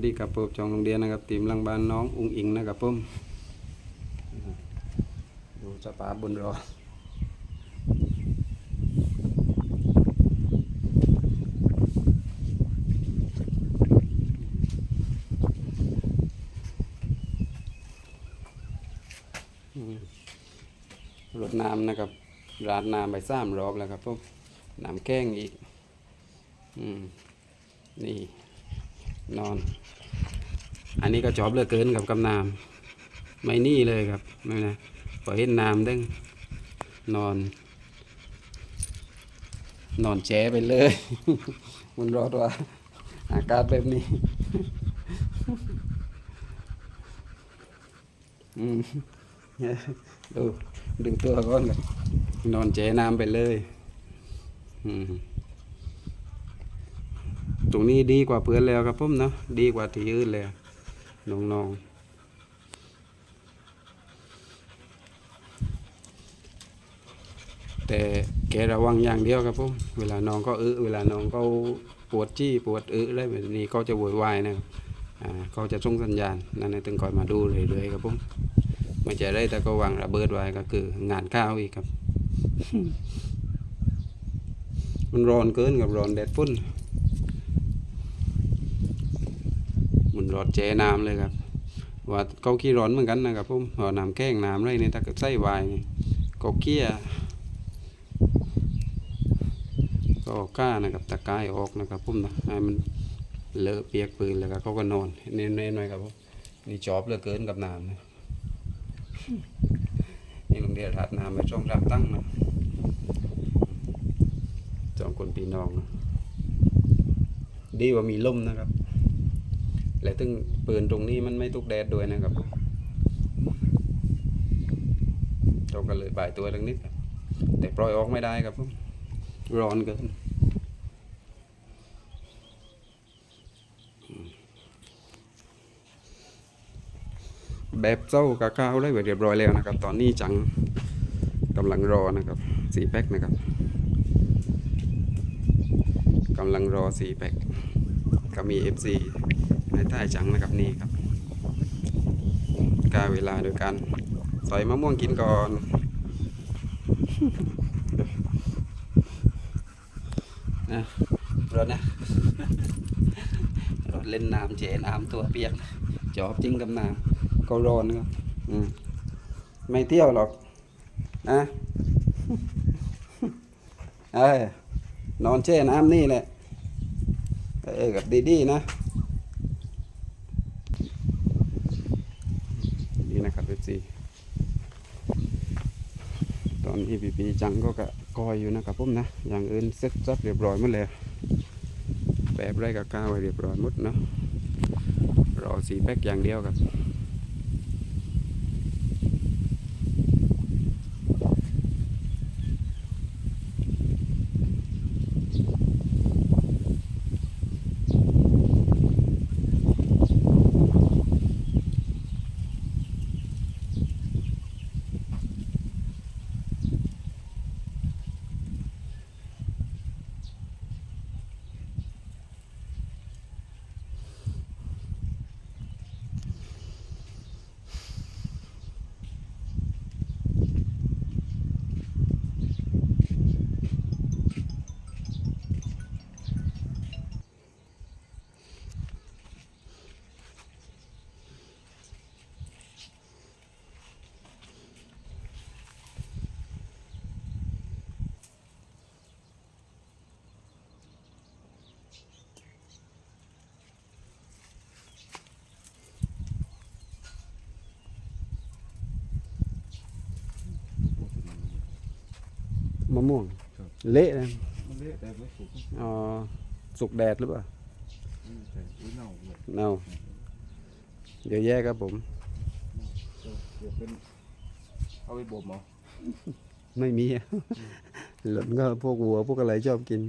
สดีครับผมจองโรงเรียนนะครับทีมลังบ้านน้องอุ้งอิงนะครับผมดูสภาบนรอรดน้ำนะครับราดน้ำไปสามรอบแล้วครับผมน้ำแกงอีก อืม นี่ นอน อันนี้ก็จอบเลือเกินกับกำนาม ไม่นี่เลยครับไม่นะพอเห็นน้ำดึงนอน นอนแฉไปเลย มันรอดว่าอากาศแบบนี้ อืมดูดึงตัวก่อนกันนอนแช่น้ำไปเลย อืม ตรงนี้ดีกว่าเพื่อนแล้วครับผมเนาะดีกว่าที่อื่นแล้วน้องๆแต่แกระวังอย่างเดียวครับผมเวลาน้องก็อึเวลาน้องก็ปวดจี้ปวดอึอะไรแบบนี้ก็จะโวยวายนะครับอ่าเขาจะส่งสัญญาณนั่นนะถึงคอยมาดูเรื่อยๆครับผมไม่ใช่ได้แต่ก็วางระเบิดไว้ก็คืองานข้าวอีกครับ มันร้อนเกินกับร้อนแดดฝุ่น มันรอดเจน้ำเลยครับ ว่าเขาขี้ร้อนเหมือนกันนะครับผมเอาน้ำแข้งน้ำอะไรนี่ถ้าเกิดใส่ไวายนี่ก็เกี้ยก็เอาก้านะครับตะกายออกนะครับผมนะให้มันเลอะเปียกปืนแล้วก็เขาก็นอนเน้นๆหน่อยครับผมนี่จอบเหลือเกินกับน้ำนะนี่โรงเรียนรัดน้ำไปช่องรับตั้งนะจองคนพี่น้องนะดีว่ามีลมนะครับ และตึงปืนตรงนี้มันไม่ตุกแดดด้วยนะครับเราก็เลยบายตัวเล็กนิดครับ แต่ปล่อยออกไม่ได้ครับร้อนเกินแบบเจ้ากาก้าวได้เรียบร้อยแล้วนะครับ ตอนนี้จังกำลังรอนะครับสีแพ็คนะครับกำลังรอสีแพ็คก็มี FC ในใต้จังนะครับนี่ครับกาเวลาโดยการใสอยมะม่วงกินก่อนนะรถนะรถเล่นน้ำเจน้ำตัวเปียกจอบจริงกับน้ำก็ร้อนนะครับไม่เที่ยวหรอกนะเออนอนแช่น้ำนี่แหละเออกับดีๆนะ นี่นะครับเอฟซี ตอนนี้พีปีจังก็กะกอยอยู่นะครับผมนะ อย่างอื่นเซ็ตซับเรียบร้อยหมดแล้วแบบไรกับก้าวไว้เรียบร้อยหมดเนาะรอสีแพ็กอย่างเดียวครับ มะม่วงครับ เละนะมันเละแต่ไม่สุกอ๋อสุกแดดหรือเปล่าอืมแต่อุ้ยเน่าเลยเน่าเดี๋ยวแยกครับผมเดี๋ยวเดี๋ยวเป็นเอาไปบ่มเอาไม่มีหล่นก็พวกวัวพวกอะไรชอบกิน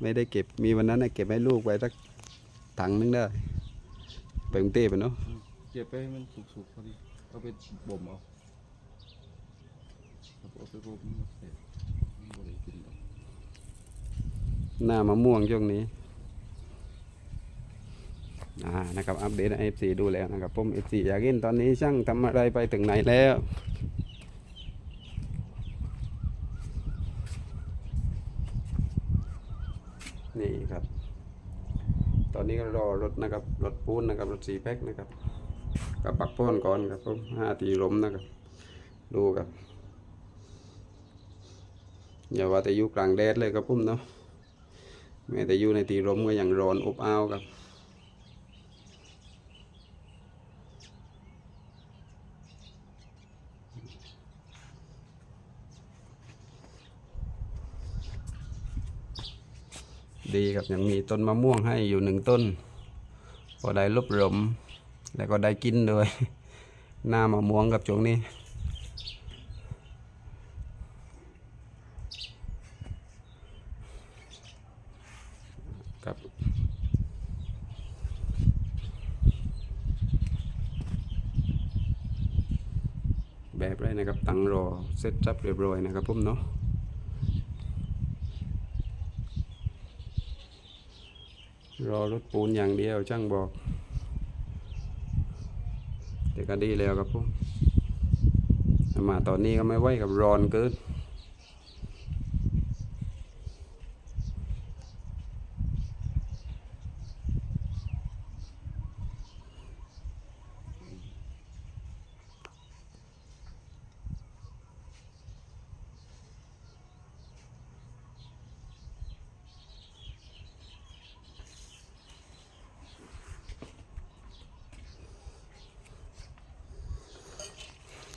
ไม่ได้เก็บมีวันนั้นนะเก็บให้ลูกไว้สักถังนึงได้ ไปกรุงเทพไปเนาะเก็บไปให้มันสุกๆพอดีเอาไปบ่มเอาเอาไปบ่มมันเสร็จบ่ได้กิน หน้ามะม่วงช่วงนี้อ่านะครับอัปเดตให้ FC ดูแล้วนะครับผม FC อยากเห็นตอนนี้ช่างทำอะไรไปถึงไหนแล้วนี่ครับ ตอนนี้ก็รอรถนะครับรถปูนนะครับรถสีแพ็คนะครับก็ปักโป้นก่อนครับผมห้าตีล้มนะครับ ดูครับ อย่าว่าแต่อยู่กลางแดดเลยครับผมเนาะแม้แต่อยู่ในตีลมก็ยังร้อนอบอ้าวครับดีครับยังมีต้นมะม่วงให้อยู่หนึ่งต้นพอได้ลบหลมแล้วก็ได้กินด้วย หน้ามะม่วงกับช่วงนี้ แบบไรนะครับ ตั้งรอเสร็จจับเรียบร้อยนะครับผมเนาะรอรถปูนอย่างเดียวช่างบอก แต่ก็ดีแล้วครับผมมาตอนนี้ก็ไม่ไหวกับร้อนเกิน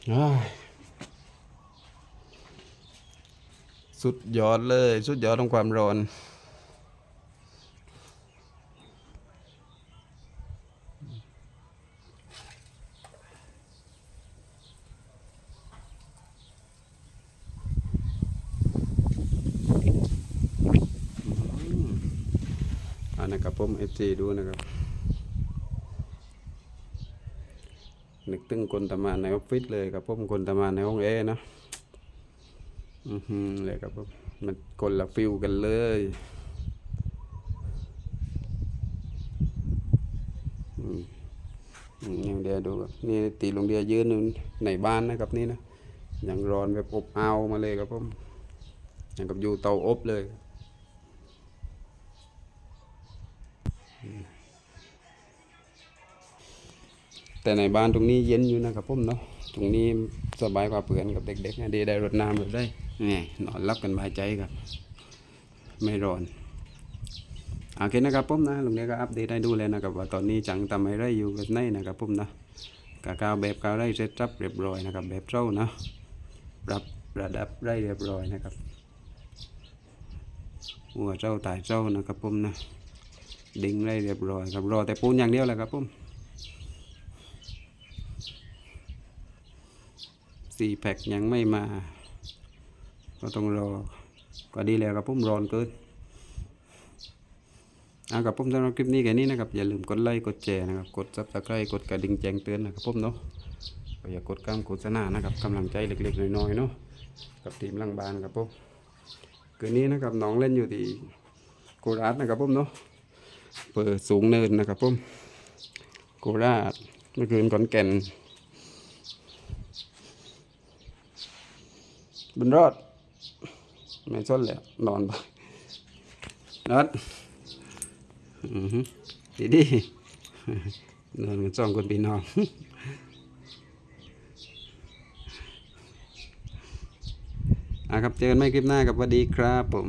สุดยอดเลย สุดยอดของความร้อน อันนะครับผมเอฟซีดูนะครับ นึกถึงคนทำงานในออฟฟิศเลยครับผมคนทำงานในห้องแอร์นะอือหือเลยครับผมมันคนละฟิลกันเลยอย่างเดียวดูครับนี่ตีลงเดียยืนอยู่ในบ้านนะครับนี่นะยังร้อนแบบอบอ้าวมาเลยครับผมอย่างกับอยู่เตาอบเลย แต่ในบ้านตรงนี้เย็นอยู่นะครับผมเนาะตรงนี้สบายกว่าเพื่อนกับเด็กๆนะดีได้รดน้ำแบบได้นี่นอนรับกันบายใจครับ ไม่ร้อนโอเคนะครับผมนะลุงเนี้ยก็อัปเดตให้ดูเลนะครับว่าตอนนี้จังทำอะไรอยู่แบบไหนนะครับผมนะกากาวแบบกาวไร่เสร็จรับเรียบร้อยนะครับ แบบเจ้านะปรับระดับไร่เรียบร้อยนะครับหัวเจ้าตายเจ้านะครับผมนะ ดิ่งไร่เรียบร้อยครับรอแต่ปูนอย่างเดียวแหละครับผม สี่แพ็กยังไม่มา ก็ต้องรอ ก็ดีแล้วครับผมร้อนเกินเอากับผมสำหรับคลิปนี้แค่นี้นะครับ อย่าลืมกดไลค์กดแชร์นะครับ กดซับสไครต์กดกระดิ่งแจ้งเตือนนะครับผมเนาะอย่ากดกำโฆษณานะครับกำลังใจเล็กๆน้อยๆเนาะกับทีมลังบานครับผมคืนนี้นะครับน้องเล่นอยู่ที่โคราชนะครับผมเนาะเปิดสูงเนินนะครับผมโคราชเมื่อคืนขอนแก่น บนรอดไม่ชนแล้วนอนไปนอนอือฮึดีดีนอนกันสองคนพี่น้องอะครับเจอกันไม่คลิปหน้ากับสวัสดีครับผม